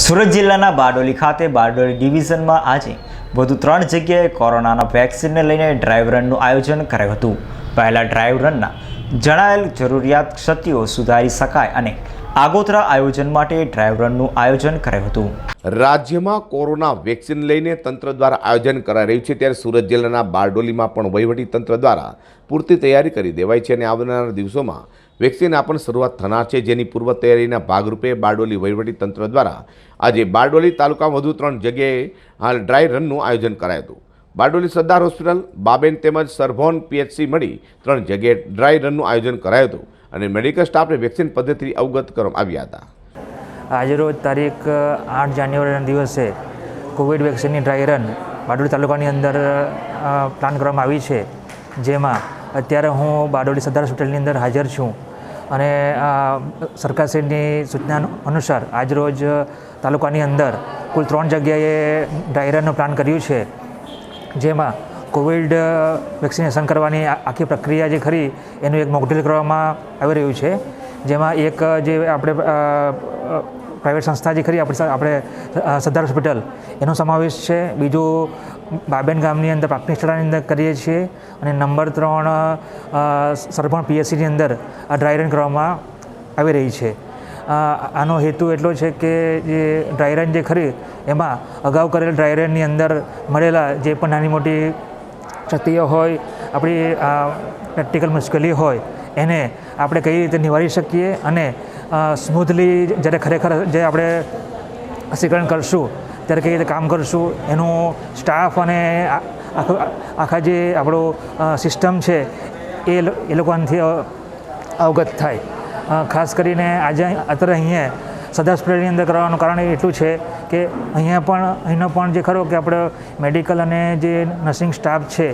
સુરત જિલ્લાના બારડોલી ખાતે બારડોલી ડિવિઝનમાં આજે વધુ ત્રણ જગ્યાએ કોરોનાના વેક્સિનને લઈને ડ્રાઈવ રનનું આયોજન કરાયું હતું. પહેલાં ડ્રાઈવ રનના જણાયેલ જરૂરિયાત ક્ષતિઓ સુધારી શકાય અને આગોતરા આયોજન માટે ડ્રાઈવ રનનું આયોજન કરાયું હતું. રાજ્યમાં કોરોના વેક્સિન લઈને તંત્ર દ્વારા આયોજન કરાઈ રહ્યું છે ત્યારે સુરત જિલ્લાના બારડોલીમાં પણ વહીવટી તંત્ર દ્વારા પૂરતી તૈયારી કરી દેવાઈ છે અને આવનારા દિવસોમાં વેક્સિન આપણ શરૂઆત થનાર છે. જેની પૂર્વ તૈયારીના ભાગરૂપે બારડોલી તંત્ર દ્વારા આજે બારડોલી તાલુકામાં વધુ ત્રણ જગ્યાએ હાલ ડ્રાય રનનું આયોજન કરાયું હતું. બારડોલી સરદાર હોસ્પિટલ, બાબેન તેમજ સરભોન પીએચસી મળી ત્રણ જગ્યાએ ડ્રાય રનનું આયોજન કરાયું હતું. અને મેડિકલ સ્ટાફને વેક્સિન પદ્ધતિથી અવગત કરવામાં આવ્યા હતા. આજરોજ તારીખ આઠ જાન્યુઆરીના દિવસે કોવિડ વેક્સિનની ડ્રાય રન બારડોલી તાલુકાની અંદર પ્લાન કરવામાં આવી છે. જેમાં અત્યારે હું બારડોલી સરદાર હોસ્પિટલની અંદર હાજર છું અને સરકારશ્રીની સૂચના અનુસાર આજરોજ તાલુકાની અંદર કુલ ત્રણ જગ્યાએ ડ્રાય રનનું પ્લાન કર્યું છે. જેમાં કોવિડ વેક્સિનેશન કરવાની આખી પ્રક્રિયા જે ખરી, એનું એક મોકડ્રીલ કરવામાં આવી રહ્યું છે. જેમાં એક જે આપણે પ્રાઇવેટ સંસ્થા જે ખરી, આપણી આપણે સરદાર હોસ્પિટલ, એનો સમાવેશ છે. બીજું, બાબેન ગામની અંદર, પ્રાથમિક શાળાની અંદર કરીએ છીએ. અને નંબર ત્રણ સરપણ પીએસસીની અંદર આ ડ્રાય રન કરવામાં આવી રહી છે. આનો હેતુ એટલો છે કે, જે ડ્રાય રન જે ખરી, એમાં અગાઉ કરેલ ડ્રાય રનની અંદર મળેલા જે પણ નાની મોટી ક્ષતિઓ હોય, આપણી પ્રેક્ટિકલ મુશ્કેલી હોય, એને આપણે કઈ રીતે નિવારી શકીએ અને સ્મૂથલી જ્યારે ખરેખર જે આપણે રસીકરણ કરશું, ત્યારે કઈ રીતે કામ કરશું, એનું સ્ટાફ અને આખા જે આપણું સિસ્ટમ છે, એ એ લોકોથી અવગત થાય. ખાસ કરીને આજે, અત્યારે અહીંયા સદા સ્પ્રેની અંદર કરવાનું કારણ એટલું છે કે અહીંયા પણ, અહીંનો પણ જે ખરો કે આપણે મેડિકલ અને જે નર્સિંગ સ્ટાફ છે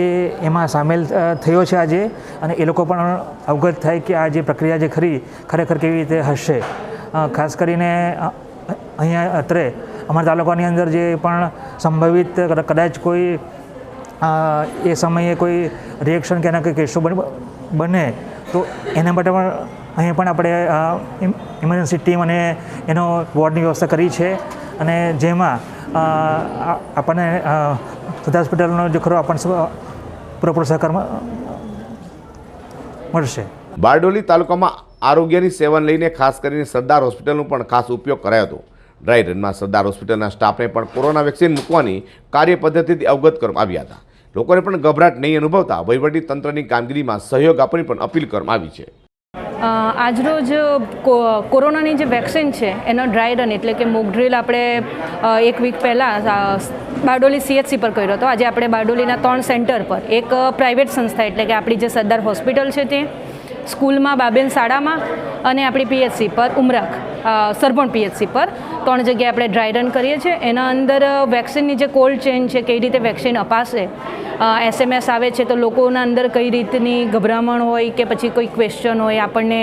એ એમાં સામેલ થયો છે આજે અને એ લોકો પણ અવગત થાય કે આ જે પ્રક્રિયા જે ખરી, ખરેખર કેવી રીતે હશે. ખાસ કરીને અહીંયા અત્રે અમારા તાલુકાની અંદર જે પણ સંભવિત કદાચ કોઈ એ સમયે કોઈ રિએક્શન કે એના કોઈ કેસો બને તો એના માટે પણ અહીં પણ આપણે ઇમરજન્સી ટીમ અને એનો વોર્ડની વ્યવસ્થા કરી છે. અને જેમાં આપણને સુધા હોસ્પિટલનો જે ખરો આપણને પૂરેપૂરો સહકાર મળશે. બારડોલી તાલુકામાં આરોગ્યની સેવા લઈને ખાસ કરીને સરદાર હોસ્પિટલનો પણ ખાસ ઉપયોગ કરાયો હતો. ડ્રાય રનમાં સરદાર હોસ્પિટલના સ્ટાફને પણ કોરોના વેક્સિન મૂકવાની કાર્ય પદ્ધતિથી અવગત કરવામાં આવ્યા હતા. લોકોને પણ ગભરાટ નહીં અનુભવતા વહીવટી તંત્રની કામગીરીમાં સહયોગ આપવાની પણ અપીલ કરવામાં આવી છે. આજરોજ કોરોનાની જે વેક્સિન છે, એનો ડ્રાય રન એટલે કે મોક આપણે એક વીક પહેલાં બારડોલી સીએચસી પર કર્યો હતો. આજે આપણે બારડોલીના ત્રણ સેન્ટર પર, એક પ્રાઇવેટ સંસ્થા એટલે કે આપણી જે સરદાર હોસ્પિટલ છે તે સ્કૂલમાં બાબેન શાળામાં અને આપણી પીએચસી પર ઉમરાખ સરભણ પીએચસી પર. ત્રણ જગ્યાએ આપણે ડ્રાય રન કરીએ છીએ. એના અંદર વેક્સિનની જે કોલ્ડ ચેન છે, કઈ રીતે વેક્સિન અપાશે એસએમએસ આવે છે તો લોકોના અંદર કઈ રીતની ગભરામણ હોય કે પછી કોઈ ક્વેશ્ચન હોય, આપણને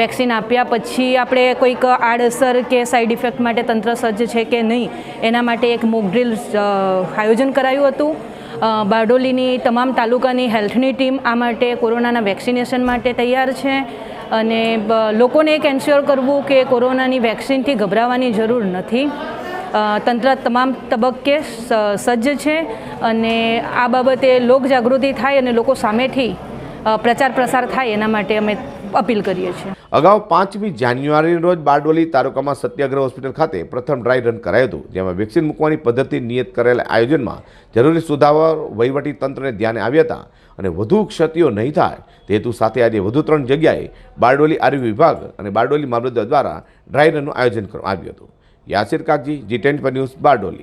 વેક્સિન આપ્યા પછી આપણે કોઈક આડઅસર કે સાઈડ ઇફેક્ટ માટે તંત્ર સજ્જ છે કે નહીં, એના માટે એક મોક આયોજન કરાયું હતું. બારડોલીની તમામ તાલુકાની હેલ્થની ટીમ આ માટે કોરોનાના વેક્સિનેશન માટે તૈયાર છે અને લોકોને એક એન્શ્યોર કરવું કે કોરોનાની વેક્સિનથી ગભરાવાની જરૂર નથી. તંત્ર તમામ તબક્કે સજ્જ છે અને આ બાબતે લોક જાગૃતિ થાય અને લોકો સામેથી પ્રચાર પ્રસાર થાય એના માટે અમે અપીલ કરીએ છીએ. અગાઉ પાંચમી જાન્યુઆરીના રોજ બારડોલી તાલુકામાં સત્યાગ્રહ હોસ્પિટલ ખાતે પ્રથમ ડ્રાય રન કરાયું હતું, જેમાં વેક્સિન મૂકવાની પદ્ધતિ નિયત કરેલા આયોજનમાં જરૂરી સુધારો વહીવટી તંત્રને ધ્યાને આવ્યા હતા અને વધુ ક્ષતિઓ નહીં થાય. તે હેતુ સાથે આજે વધુ ત્રણ જગ્યાએ બારડોલી આરોગ્ય વિભાગ અને બારડોલી મામલતદાર દ્વારા ડ્રાય રનનું આયોજન કરવામાં આવ્યું હતું. Yasir Kakji G ten news, Bardoli.